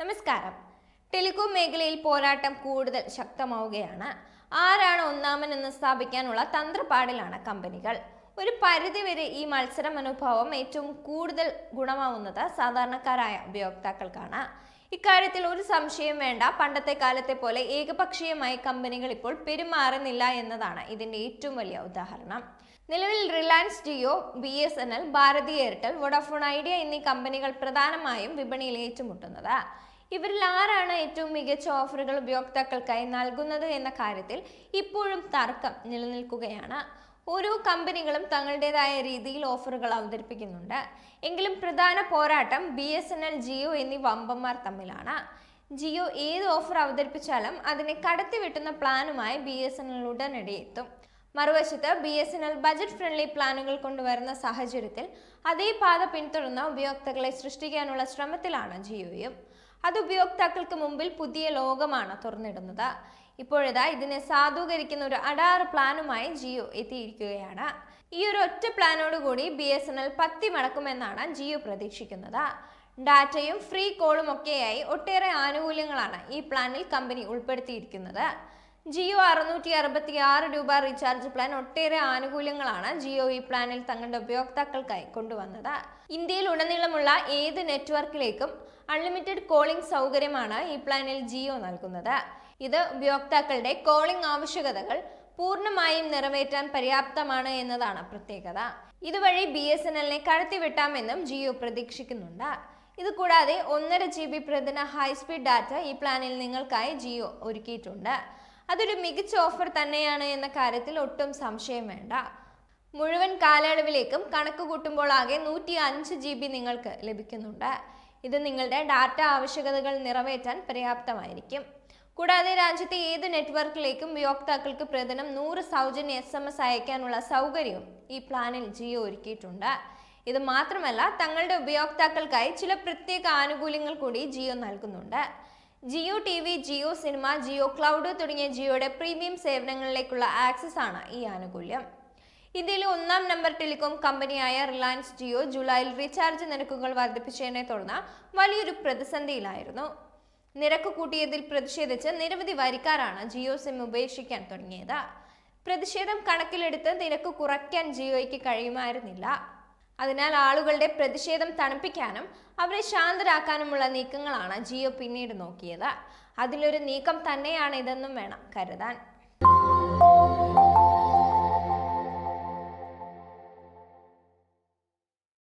നമസ്കാരം. ടെലികോം മേഖലയിൽ പോരാട്ടം കൂടുതൽ ശക്തമാവുകയാണ്. ആരാണ് ഒന്നാമൻ എന്ന് സ്ഥാപിക്കാനുള്ള തന്ത്രപ്പാടിലാണ് കമ്പനികൾ. ഒരു പരിധിവരെ ഈ മത്സര മനോഭാവം ഏറ്റവും കൂടുതൽ ഗുണമാവുന്നത് സാധാരണക്കാരായ ഉപയോക്താക്കൾക്കാണ്. ഇക്കാര്യത്തിൽ ഒരു സംശയം വേണ്ട. പണ്ടത്തെ കാലത്തെ പോലെ ഏകപക്ഷീയമായി കമ്പനികൾ ഇപ്പോൾ പെരുമാറുന്നില്ല എന്നതാണ് ഇതിന്റെ ഏറ്റവും വലിയ ഉദാഹരണം. നിലവിൽ Reliance Jio B S N L Bharti Airtel Vodafone Idea എന്നീ കമ്പനികൾ പ്രധാനമായും വിപണിയിൽ ഏറ്റുമുട്ടുന്നത്. ഇവരിൽ ആരാണ് ഏറ്റവും മികച്ച ഓഫറുകൾ ഉപയോക്താക്കൾക്കായി നൽകുന്നത് എന്ന കാര്യത്തിൽ ഇപ്പോഴും തർക്കം നിലനിൽക്കുകയാണ്. ഓരോ കമ്പനികളും തങ്ങളുടേതായ രീതിയിൽ ഓഫറുകൾ അവതരിപ്പിക്കുന്നുണ്ട്. എങ്കിലും പ്രധാന പോരാട്ടം B S N L Jio എന്നീ വമ്പന്മാർ തമ്മിലാണ്. ജിയോ ഏത് ഓഫർ അവതരിപ്പിച്ചാലും അതിനെ കടത്തിവെട്ടുന്ന പ്ലാനുമായി ബി എസ് എൻ എൽ ഉടനടി എത്തും. മറുവശത്ത് B S N L budget friendly പ്ലാനുകൾ കൊണ്ടുവരുന്ന സാഹചര്യത്തിൽ അതേ പാത പിന്തുടർന്ന ഉപയോക്താക്കളെ സൃഷ്ടിക്കാനുള്ള ശ്രമത്തിലാണ് ജിയോയും. അത് ഉപയോക്താക്കൾക്ക് മുമ്പിൽ പുതിയ ലോകമാണ് തുറന്നിടുന്നത്. ഇപ്പോഴിതാ ഇതിനെ സാധൂകരിക്കുന്ന ഒരു അടാറ് പ്ലാനുമായി ജിയോ എത്തിയിരിക്കുകയാണ്. ഈ ഒരു ഒറ്റ പ്ലാനോടുകൂടി ബി എസ് എൻ എൽ പത്തി മടക്കുമെന്നാണ് ജിയോ പ്രതീക്ഷിക്കുന്നത്. ഡാറ്റയും ഫ്രീ കോളും ഒക്കെയായി ഒട്ടേറെ ആനുകൂല്യങ്ങളാണ് ഈ പ്ലാനിൽ കമ്പനി ഉൾപ്പെടുത്തിയിരിക്കുന്നത്. ജിയോ അറുന്നൂറ്റി അറുപത്തി ആറ് രൂപ റീചാർജ് പ്ലാൻ ഒട്ടേറെ ആനുകൂല്യങ്ങളാണ് ജിയോ ഈ പ്ലാനിൽ തങ്ങളുടെ ഉപയോക്താക്കൾക്കായി കൊണ്ടുവന്നത്. ഇന്ത്യയിൽ ഉടനീളമുള്ള ഏത് നെറ്റ്വർക്കിലേക്കും അൺലിമിറ്റഡ് കോളിംഗ് സൗകര്യമാണ് ഈ പ്ലാനിൽ ജിയോ നൽകുന്നത്. ഇത് ഉപയോക്താക്കളുടെ കോളിംഗ് ആവശ്യകതകൾ പൂർണമായും നിറവേറ്റാൻ പര്യാപ്തമാണ് എന്നതാണ് പ്രത്യേകത. ഇതുവഴി ബി എസ് എൻ എല്ലിനെ കടത്തിവിട്ടാമെന്നും ജിയോ പ്രതീക്ഷിക്കുന്നുണ്ട്. ഇതുകൂടാതെ ഒന്നര ജി ബി പ്രതിദിന ഹൈസ്പീഡ് ഡാറ്റ ഈ പ്ലാനിൽ നിങ്ങൾക്കായി ജിയോ ഒരുക്കിയിട്ടുണ്ട്. അതൊരു മികച്ച ഓഫർ തന്നെയാണ് എന്ന കാര്യത്തിൽ ഒട്ടും സംശയം വേണ്ട. മുഴുവൻ കാലയളവിലേക്കും കണക്ക് കൂട്ടുമ്പോൾ ആകെ നൂറ്റി അഞ്ച് ജി ബി നിങ്ങൾക്ക് ലഭിക്കുന്നുണ്ട്. ഇത് നിങ്ങളുടെ ഡാറ്റ ആവശ്യകതകൾ നിറവേറ്റാൻ പര്യാപ്തമായിരിക്കും. കൂടാതെ രാജ്യത്തെ ഏത് നെറ്റ്വർക്കിലേക്കും ഉപയോക്താക്കൾക്ക് പ്രതിദിനം നൂറ് സൗജന്യ എസ് എം എസ് അയക്കാനുള്ള സൗകര്യവും ഈ പ്ലാനിൽ ജിയോ ഒരുക്കിയിട്ടുണ്ട്. ഇത് മാത്രമല്ല തങ്ങളുടെ ഉപയോക്താക്കൾക്കായി ചില പ്രത്യേക ആനുകൂല്യങ്ങൾ കൂടി ജിയോ നൽകുന്നുണ്ട്. Jio T V Jio cinema Jio cloud തുടങ്ങിയ ജിയോയുടെ പ്രീമിയം സേവനങ്ങളിലേക്കുള്ള ആക്സസ് ആണ് ഈ ആനുകൂല്യം. ഇന്ത്യയിലെ ഒന്നാം നമ്പർ ടെലികോം കമ്പനിയായ റിലയൻസ് ജിയോ ജൂലൈയിൽ റീചാർജ് നിരക്കുകൾ വർദ്ധിപ്പിച്ചതിനെ തുടർന്ന് വലിയൊരു പ്രതിസന്ധിയിലായിരുന്നു. നിരക്ക് കൂട്ടിയതിൽ പ്രതിഷേധിച്ച് നിരവധി വരിക്കാരാണ് ജിയോ സിം ഉപേക്ഷിക്കാൻ തുടങ്ങിയത്. പ്രതിഷേധം കണക്കിലെടുത്ത് നിരക്ക് കുറയ്ക്കാൻ ജിയോയ്ക്ക് കഴിയുമായിരുന്നില്ല. അതിനാൽ ആളുകളുടെ പ്രതിഷേധം തണുപ്പിക്കാനും അവരെ ശാന്തരാക്കാനുമുള്ള നീക്കങ്ങളാണ് ജിയോ പിന്നീട് നോക്കിയത്. അതിലൊരു നീക്കം തന്നെയാണ് ഇതെന്നും വേണം കരുതാൻ.